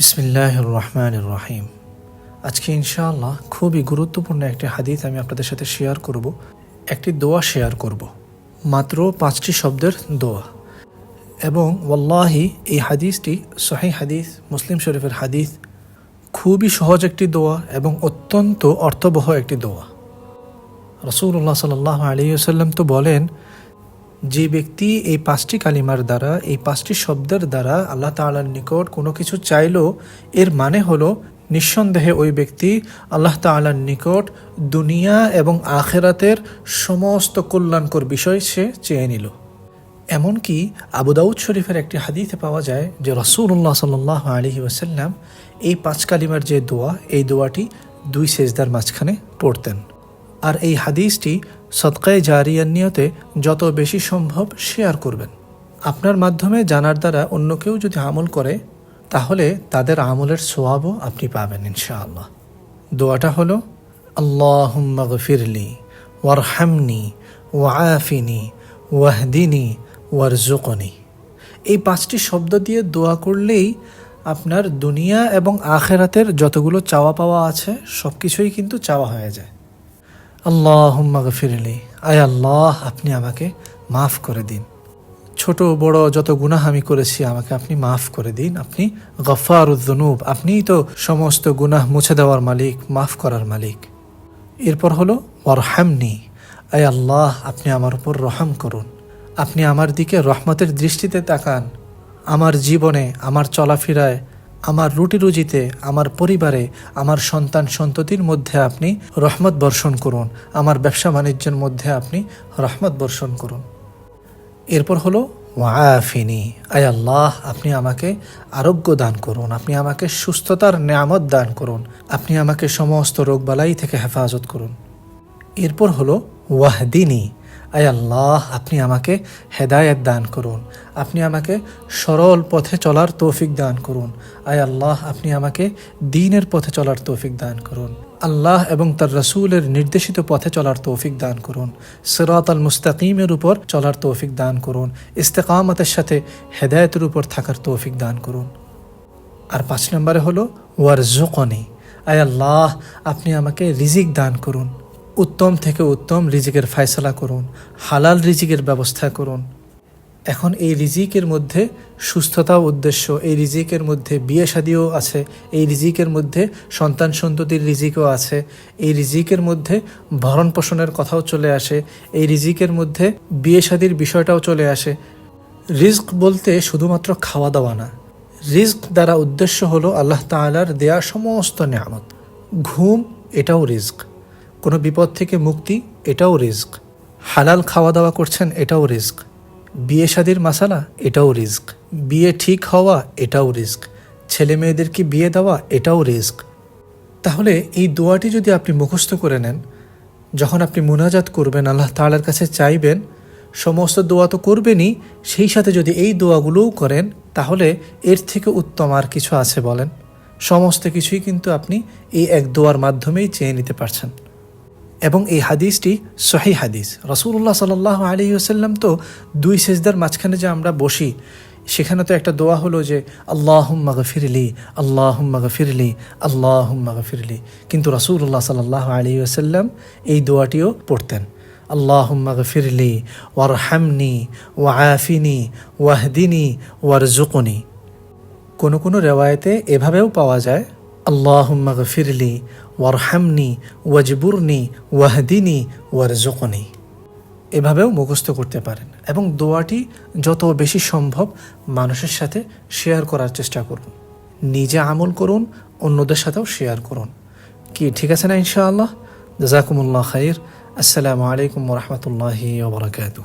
বিসমিল্লাহ রহমান রাহিম আজকে ইনশাআল্লাহ খুবই গুরুত্বপূর্ণ একটি হাদিস আমি আপনাদের সাথে শেয়ার করব। একটি দোয়া শেয়ার করব। মাত্র পাঁচটি শব্দের দোয়া। এবং ওয়াল্লাহি, এই হাদিসটি সহি হাদিস, মুসলিম শরীফের হাদিস, খুবই সহজ একটি দোয়া এবং অত্যন্ত অর্থবহ একটি দোয়া। রসুল্লাহ সাল্লাহ আলিয়াল্লাম তো বলেন যে ব্যক্তি এই পাঁচটি কালিমার দ্বারা, এই পাঁচটি শব্দের দ্বারা আল্লাহ তাআলার নিকট কোনো কিছু চাইলো, এর মানে হলো নিঃসন্দেহে ওই ব্যক্তি আল্লাহ তাআলার নিকট দুনিয়া এবং আখেরাতের সমস্ত কল্যাণকর বিষয় সে চেয়ে নিল। এমনকি আবু দাউদ শরীফের একটি হাদিতে পাওয়া যায় যে রসুল্লাহ সাল্লাহ আলহি ওসাল্লাম এই পাঁচ কালিমার যে দোয়া, এই দোয়াটি দুই সেজদার মাঝখানে পড়তেন। আর এই হাদিসটি সৎকায় জারিয়ার নিয়তে যত বেশি সম্ভব শেয়ার করবেন। আপনার মাধ্যমে জানার দ্বারা অন্য কেউ যদি আমল করে, তাহলে তাদের আমলের সোয়াবও আপনি পাবেন ইনশাআল্লাহ। দোয়াটা হলো, আল্লাহুম্মা গফিরলি, ওয়ারহামনি ওয়াফিনি ওয়াহদিনি ওয়ারজুকনি এই পাঁচটি শব্দ দিয়ে দোয়া করলেই আপনার দুনিয়া এবং আখেরাতের যতগুলো চাওয়া পাওয়া আছে সব কিছুই কিন্তু চাওয়া হয়ে যায়। আল্লাহ গফিরলি। আয় আল্লাহ, আপনি আমাকে মাফ করে দিন। ছোট, বড় যত গুনাহ আমি করেছি, আমাকে আপনি মাফ করে দিন। আপনি গফার উদ্দনুব আপনিই তো সমস্ত গুনাহ মুছে দেওয়ার মালিক, মাফ করার মালিক। এরপর হলো, ওয়ারহামনি। আয় আল্লাহ, আপনি আমার উপর রহম করুন। আপনি আমার দিকে রহমতের দৃষ্টিতে তাকান। আমার জীবনে, আমার চলাফেরায় আমার রুটি রুজিতে, আমার পরিবারে, আমার সন্তান সন্ততির মধ্যে আপনি রহমত বর্ষণ করুন। আমার ব্যবসা বাণিজ্যের মধ্যে আপনি রহমত বর্ষণ করুন। এরপর হলো, ওয়াফিনি। আয় আল্লাহ, আপনি আমাকে আরোগ্য দান করুন। আপনি আমাকে সুস্থতার নিয়ামত দান করুন। আপনি আমাকে সমস্ত রোগবালাই থেকে হেফাজত করুন। এরপর হলো, ওয়াহদিনী। আয় আল্লাহ, আপনি আমাকে হেদায়েত দান করুন। আপনি আমাকে সরল পথে চলার তৌফিক দান করুন। আয় আল্লাহ, আপনি আমাকে দিনের পথে চলার তৌফিক দান করুন। আল্লাহ এবং তার রসুলের নির্দেশিত পথে চলার তৌফিক দান করুন। সিরাত আল মুস্তাকিমের উপর চলার তৌফিক দান করুন। ইস্তেকামতের সাথে হেদায়তের উপর থাকার তৌফিক দান করুন। আর পাঁচ নম্বরে হলো ওয়ারজুকনি আয় আল্লাহ, আপনি আমাকে রিজিক দান করুন। উত্তম থেকে উত্তম রিজিকের ফায়সলা করুন, হালাল রিজিকের ব্যবস্থা করুন। এখন এই রিজিকের মধ্যে সুস্থতাও উদ্দেশ্য, এই রিজিকের মধ্যে বিয়ে শাদিও আছে, এই রিজিকের মধ্যে সন্তান সন্ততির রিজিকও আছে, এই রিজিকের মধ্যে ভরণ পোষণের কথাও চলে আসে, এই রিজিকের মধ্যে বিয়ে শাদির বিষয়টাও চলে আসে। রিস্ক বলতে শুধুমাত্র খাওয়া দাওয়া না রিস্ক দ্বারা উদ্দেশ্য হলো আল্লাহ তালার দেয়া সমস্ত নিয়ামত। ঘুম এটাও রিস্ক কোনো বিপদ থেকে মুক্তি, এটাও রিস্ক। হালাল খাওয়া দাওয়া করছেন, এটাও রিস্ক। বিয়ে শাদির মাসালা, এটাও রিস্ক। বিয়ে ঠিক হওয়া, এটাও রিস্ক। ছেলে মেয়েদেরকে বিয়ে দেওয়া, এটাও রিস্ক। তাহলে এই দোয়াটি যদি আপনি মুখস্থ করে নেন, যখন আপনি মুনাজাত করবেন, আল্লাহ তালার কাছে চাইবেন, সমস্ত দোয়া তো করবেনই, সেই সাথে যদি এই দোয়াগুলোও করেন, তাহলে এর থেকে উত্তম আর কিছু আছে বলেন। সমস্ত কিছুই কিন্তু আপনি এই এক দোয়ার মাধ্যমেই চেয়ে নিতে পারছেন। এবং এই হাদিসটি সহি হাদিস। রসুল্লাহ সাল আলী তো দুই সেজদার মাঝখানে যে আমরা বসি, সেখানে তো একটা দোয়া হলো যে আল্লাহ গফিরলি গফিরলি আল্লাহ গফিরলি। কিন্তু রসুল্লাহ সাল্লাহ আলী আসাল্লাম এই দোয়াটিও পড়তেন আল্লাহ গফিরলি ওয়ার হামনি ওয়া ওয়াফিনি ওয়াহদিনী ওয়ার জুকনি কোনো কোনো রেওয়ায়তে এভাবেও পাওয়া যায় আল্লাহুম্মা গফিরলি ওয়ারহামনি, ওয়াজবুরনি, ওয়াহদিনী ওয়ারজুকনি এভাবেও মুখস্থ করতে পারেন এবং দোয়াটি যত বেশি সম্ভব মানুষের সাথে শেয়ার করার চেষ্টা করুন। নিজে আমল করুন, অন্যদের সাথেও শেয়ার করুন। কি, ঠিক আছে না ইনশাআল্লাহ? জাজাকুমুল্লাহ খাইর। আসসালামু আলাইকুম রহমতুল্লাহি ওবরাকাতু